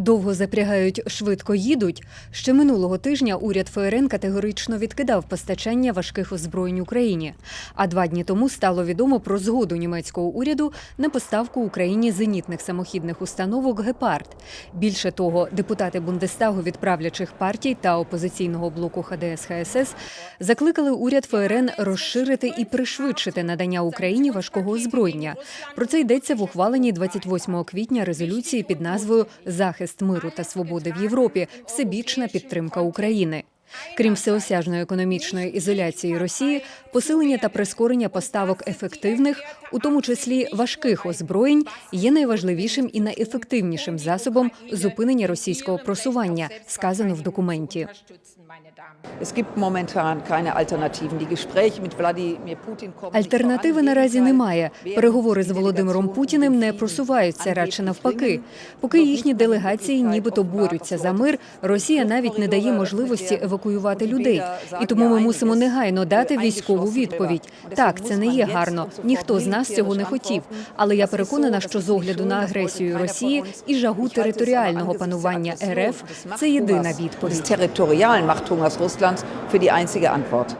Довго запрягають, швидко їдуть. Ще минулого тижня уряд ФРН категорично відкидав постачання важких озброєнь Україні. А два дні тому стало відомо про згоду німецького уряду на поставку Україні зенітних самохідних установок Гепард. Більше того, депутати Бундестагу від правлячих партій та опозиційного блоку ХДС ХСС закликали уряд ФРН розширити і пришвидшити надання Україні важкого озброєння. Про це йдеться в ухваленій 28 квітня резолюції під назвою Захист миру та свободи в Європі. Всебічна підтримка України. Крім всеосяжної економічної ізоляції Росії, посилення та прискорення поставок ефективних, у тому числі важких озброєнь, є найважливішим і найефективнішим засобом зупинення російського просування, сказано в документі. Es gibt momentan keine Alternativen. Die Gespräche mit Wladimir Putin kommen Альтернативи наразі немає. Переговори з Володимиром Путіним не просуваються, радше навпаки. Поки їхні делегації нібито борються за мир, Росія навіть не дає можливості евакуювати людей. І тому ми мусимо негайно дати військову відповідь. Так, це не є гарно. Ніхто з нас цього не хотів. Але я переконана, що з огляду на агресію Росії і жагу територіального панування РФ це єдина відповідь. Machthungers Russlands für die einzige Antwort.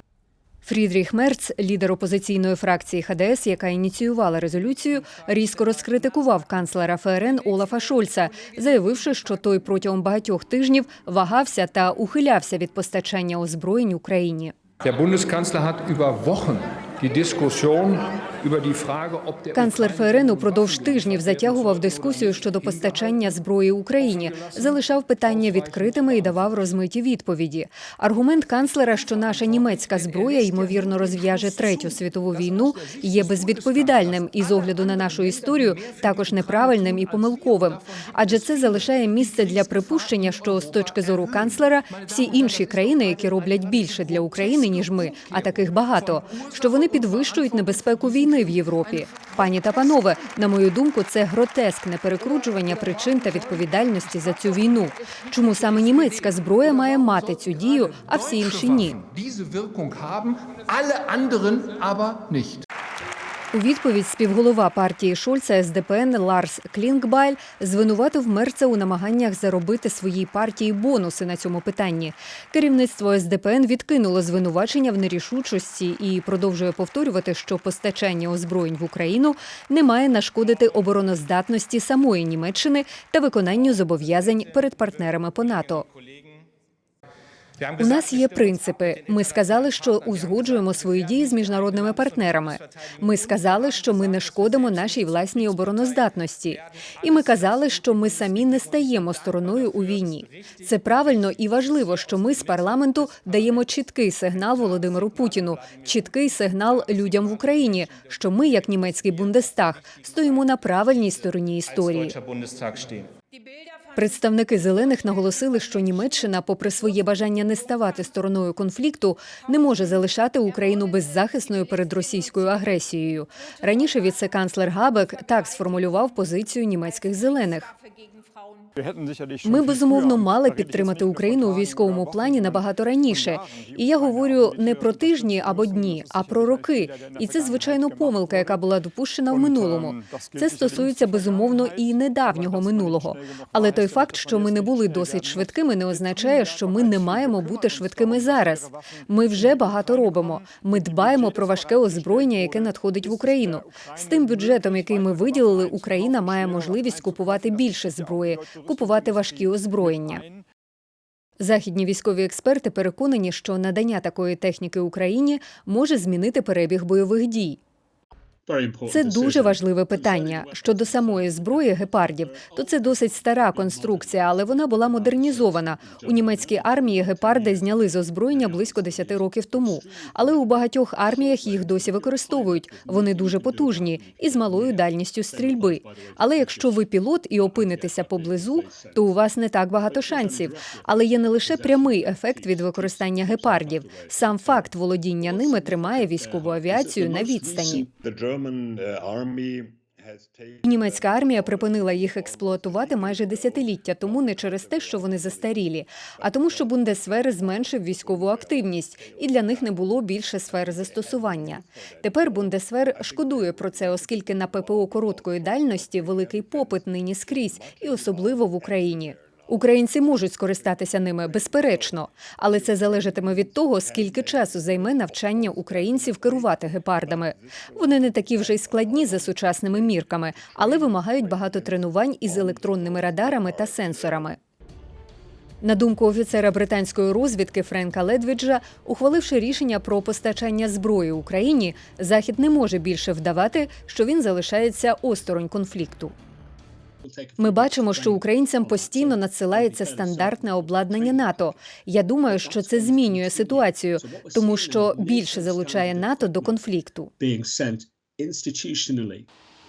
Фрідріх Мерц, лідер опозиційної фракції ХДС, яка ініціювала резолюцію, різко розкритикував канцлера ФРН Олафа Шольца, заявивши, що той протягом багатьох тижнів вагався та ухилявся від постачання озброєнь Україні. Der Bundeskanzler hat über Wochen die Diskussion Канцлер ФРН упродовж тижнів затягував дискусію щодо постачання зброї Україні, залишав питання відкритими і давав розмиті відповіді. Аргумент канцлера, що наша німецька зброя ймовірно розв'яже третю світову війну, є безвідповідальним і з огляду на нашу історію також неправильним і помилковим. Адже це залишає місце для припущення, що з точки зору канцлера всі інші країни, які роблять більше для України ніж ми, а таких багато, що вони підвищують небезпеку війни в Європі. Пані та панове, на мою думку, це гротескне перекручування причин та відповідальності за цю війну. Чому саме німецька зброя має мати цю дію, а всі інші ні? У відповідь співголова партії Шольца СДПН Ларс Клінгбайль звинуватив Мерца у намаганнях заробити своїй партії бонуси на цьому питанні. Керівництво СДПН відкинуло звинувачення в нерішучості і продовжує повторювати, що постачання озброєнь в Україну не має нашкодити обороноздатності самої Німеччини та виконанню зобов'язань перед партнерами по НАТО. У нас є принципи. Ми сказали, що узгоджуємо свої дії з міжнародними партнерами. Ми сказали, що ми не шкодимо нашій власній обороноздатності. І ми казали, що ми самі не стаємо стороною у війні. Це правильно і важливо, що ми з парламенту даємо чіткий сигнал Володимиру Путіну, чіткий сигнал людям в Україні, що ми, як німецький Бундестаг, стоїмо на правильній стороні історії. Представники зелених наголосили, що Німеччина, попри своє бажання не ставати стороною конфлікту, не може залишати Україну беззахисною перед російською агресією. Раніше віце-канцлер Габек так сформулював позицію німецьких зелених. Ми безумовно мали підтримати Україну у військовому плані набагато раніше. І я говорю не про тижні або дні, а про роки. І це звичайно помилка, яка була допущена в минулому. Це стосується безумовно і недавнього минулого. Але той факт, що ми не були досить швидкими, не означає, що ми не маємо бути швидкими зараз. Ми вже багато робимо. Ми дбаємо про важке озброєння, яке надходить в Україну. З тим бюджетом, який ми виділили, Україна має можливість купувати більше зброї, купувати важкі озброєння. Західні військові експерти переконані, що надання такої техніки Україні може змінити перебіг бойових дій. Це дуже важливе питання. Щодо самої зброї гепардів, то це досить стара конструкція, але вона була модернізована. У німецькій армії гепарди зняли з озброєння близько 10 років тому. Але у багатьох арміях їх досі використовують. Вони дуже потужні і з малою дальністю стрільби. Але якщо ви пілот і опинитеся поблизу, то у вас не так багато шансів. Але є не лише прямий ефект від використання гепардів. Сам факт володіння ними тримає військову авіацію на відстані. Німецька армія припинила їх експлуатувати майже десятиліття тому не через те, що вони застарілі, а тому, що Бундесвер зменшив військову активність, і для них не було більше сфер застосування. Тепер Бундесвер шкодує про це, оскільки на ППО короткої дальності великий попит нині скрізь, і особливо в Україні. Українці можуть скористатися ними безперечно, але це залежатиме від того, скільки часу займе навчання українців керувати гепардами. Вони не такі вже й складні за сучасними мірками, але вимагають багато тренувань із електронними радарами та сенсорами. На думку офіцера британської розвідки Френка Ледвіджа, ухваливши рішення про постачання зброї Україні, Захід не може більше вдавати, що він залишається осторонь конфлікту. Ми бачимо, що українцям постійно надсилається стандартне обладнання НАТО. Я думаю, що це змінює ситуацію, тому що більше залучає НАТО до конфлікту.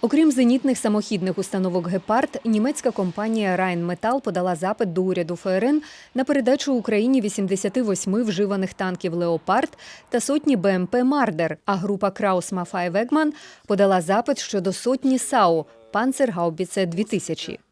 Окрім зенітних самохідних установок Гепард, німецька компанія Rheinmetall подала запит до уряду ФРН на передачу Україні 88 вживаних танків Леопард та сотні БМП Мардер. А група Краус Мафай Вегман подала запит щодо сотні САУ Панцергаубіце 2000